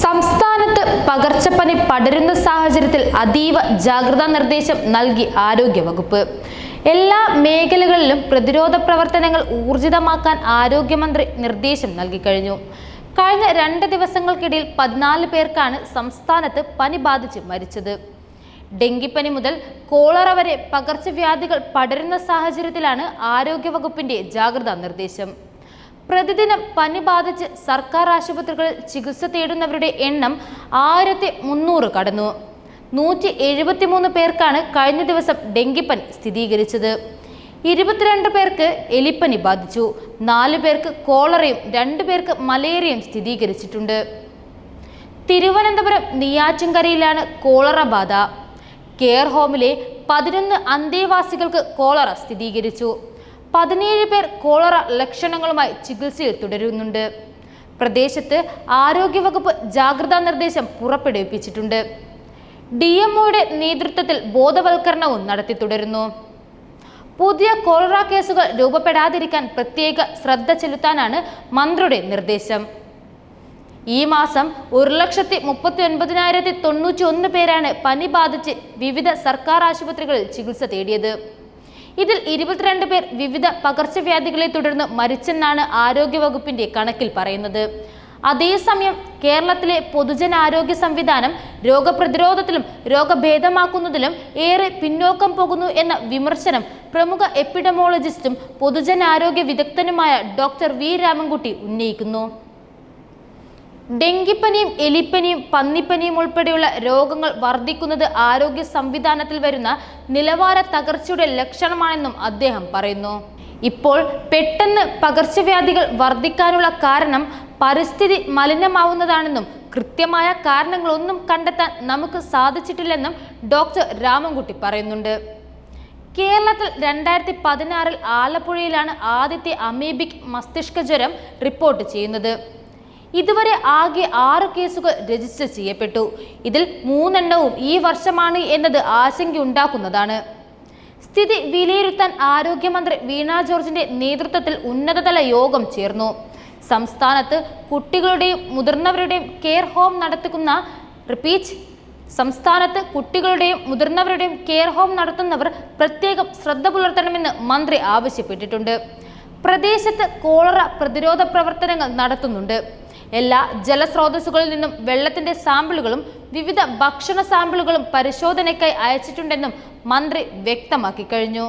സംസ്ഥാനത്ത് പകർച്ചപ്പനി പടരുന്ന സാഹചര്യത്തിൽ അതീവ ജാഗ്രതാ നിർദ്ദേശം നൽകി ആരോഗ്യവകുപ്പ്. എല്ലാ മേഖലകളിലും പ്രതിരോധ പ്രവർത്തനങ്ങൾ ഊർജിതമാക്കാൻ ആരോഗ്യമന്ത്രി നിർദ്ദേശം നൽകിക്കഴിഞ്ഞു കഴിഞ്ഞ രണ്ട് ദിവസങ്ങൾക്കിടയിൽ പതിനാല് പേർക്കാണ് സംസ്ഥാനത്ത് പനി ബാധിച്ച് മരിച്ചത്. ഡെങ്കിപ്പനി മുതൽ കോളറ വരെ പകർച്ചവ്യാധികൾ പടരുന്ന സാഹചര്യത്തിലാണ് ആരോഗ്യവകുപ്പിന്റെ ജാഗ്രതാ നിർദ്ദേശം. പ്രതിദിനം പനി ബാധിച്ച് സർക്കാർ ആശുപത്രികളിൽ ചികിത്സ തേടുന്നവരുടെ എണ്ണം ആയിരത്തി മുന്നൂറ് കടന്നു. നൂറ്റി എഴുപത്തിമൂന്ന് പേർക്കാണ് കഴിഞ്ഞ ദിവസം ഡെങ്കിപ്പനി സ്ഥിരീകരിച്ചത്. ഇരുപത്തിരണ്ട് പേർക്ക് എലിപ്പനി ബാധിച്ചു. നാല് പേർക്ക് കോളറയും രണ്ട് പേർക്ക് മലേറിയയും സ്ഥിരീകരിച്ചിട്ടുണ്ട്. തിരുവനന്തപുരം നെയ്യാറ്റിൻകരയിലാണ് കോളറ ബാധ. കെയർ ഹോമിലെ പതിനൊന്ന് അന്തേവാസികൾക്ക് കോളറ സ്ഥിരീകരിച്ചു. പതിനേഴ് പേർ കോളറ ലക്ഷണങ്ങളുമായി ചികിത്സയിൽ തുടരുന്നുണ്ട്. പ്രദേശത്ത് ആരോഗ്യവകുപ്പ് ജാഗ്രതാ നിർദ്ദേശം പുറപ്പെടുവിപ്പിച്ചിട്ടുണ്ട്. ഡി എംഒയുടെ നേതൃത്വത്തിൽ ബോധവൽക്കരണവും നടത്തി തുടരുന്നു. പുതിയ കോളറ കേസുകൾ രൂപപ്പെടാതിരിക്കാൻ പ്രത്യേക ശ്രദ്ധ ചെലുത്താനാണ് മന്ത്രിയുടെ നിർദ്ദേശം. ഈ മാസം ഒരു ലക്ഷത്തി മുപ്പത്തി ഒൻപതിനായിരത്തി തൊണ്ണൂറ്റി ഒന്ന് പേരാണ് പനി ബാധിച്ച് വിവിധ സർക്കാർ ആശുപത്രികളിൽ ചികിത്സ തേടിയത്. ഇതിൽ ഇരുപത്തിരണ്ട് പേർ വിവിധ പകർച്ചവ്യാധികളെ തുടർന്ന് മരിച്ചെന്നാണ് ആരോഗ്യവകുപ്പിന്റെ കണക്കിൽ പറയുന്നത്. അതേസമയം കേരളത്തിലെ പൊതുജനാരോഗ്യ സംവിധാനം രോഗപ്രതിരോധത്തിലും രോഗഭേദമാക്കുന്നതിലും ഏറെ പിന്നോക്കം പോകുന്നു എന്ന വിമർശനം പ്രമുഖ എപ്പിഡമോളജിസ്റ്റും പൊതുജനാരോഗ്യ വിദഗ്ധനുമായ ഡോക്ടർ വി രാമൻകുട്ടി ഉന്നയിക്കുന്നു. ഡെങ്കിപ്പനിയും എലിപ്പനിയും പന്നിപ്പനിയും ഉൾപ്പെടെയുള്ള രോഗങ്ങൾ വർദ്ധിക്കുന്നത് ആരോഗ്യ സംവിധാനത്തിൽ വരുന്ന നിലവാര തകർച്ചയുടെ ലക്ഷണമാണെന്നും അദ്ദേഹം പറയുന്നു. ഇപ്പോൾ പെട്ടെന്ന് പകർച്ചവ്യാധികൾ വർദ്ധിക്കാനുള്ള കാരണം പരിസ്ഥിതി മലിനമാവുന്നതാണെന്നും കൃത്യമായ കാരണങ്ങളൊന്നും കണ്ടെത്താൻ നമുക്ക് സാധിച്ചിട്ടില്ലെന്നും ഡോക്ടർ രാമൻകുട്ടി പറയുന്നുണ്ട്. കേരളത്തിൽ രണ്ടായിരത്തി പതിനാറിൽ ആലപ്പുഴയിലാണ് ആദ്യത്തെ അമീബിക് മസ്തിഷ്ക ജ്വരം റിപ്പോർട്ട് ചെയ്യുന്നത്. ഇതുവരെ ആകെ ആറ് കേസുകൾ രജിസ്റ്റർ ചെയ്യപ്പെട്ടു. ഇതിൽ മൂന്നെണ്ണവും ഈ വർഷമാണ് എന്നത് ആശങ്കയുണ്ടാക്കുന്നതാണ്. സ്ഥിതി വിലയിരുത്താൻ ആരോഗ്യമന്ത്രി വീണ ജോർജിന്റെ നേതൃത്വത്തിൽ ഉന്നതതല യോഗം ചേർന്നു. സംസ്ഥാനത്ത് കുട്ടികളുടെയും മുതിർന്നവരുടെയും കെയർ ഹോം നടത്തുന്ന റിപ്പീറ്റ് സംസ്ഥാനത്ത് കുട്ടികളുടെയും മുതിർന്നവരുടെയും കെയർ ഹോം നടത്തുന്നവർ പ്രത്യേകം ശ്രദ്ധ പുലർത്തണമെന്ന് മന്ത്രി ആവശ്യപ്പെട്ടിട്ടുണ്ട്. പ്രദേശത്ത് കോളറ പ്രതിരോധ പ്രവർത്തനങ്ങൾ നടത്തുന്നുണ്ട്. എല്ലാ ജലസ്രോതസ്സുകളിൽ നിന്നും വെള്ളത്തിന്റെ സാമ്പിളുകളും വിവിധ ഭക്ഷണ സാമ്പിളുകളും പരിശോധനയ്ക്കായി അയച്ചിട്ടുണ്ടെന്നും മന്ത്രി വ്യക്തമാക്കി കഴിഞ്ഞു.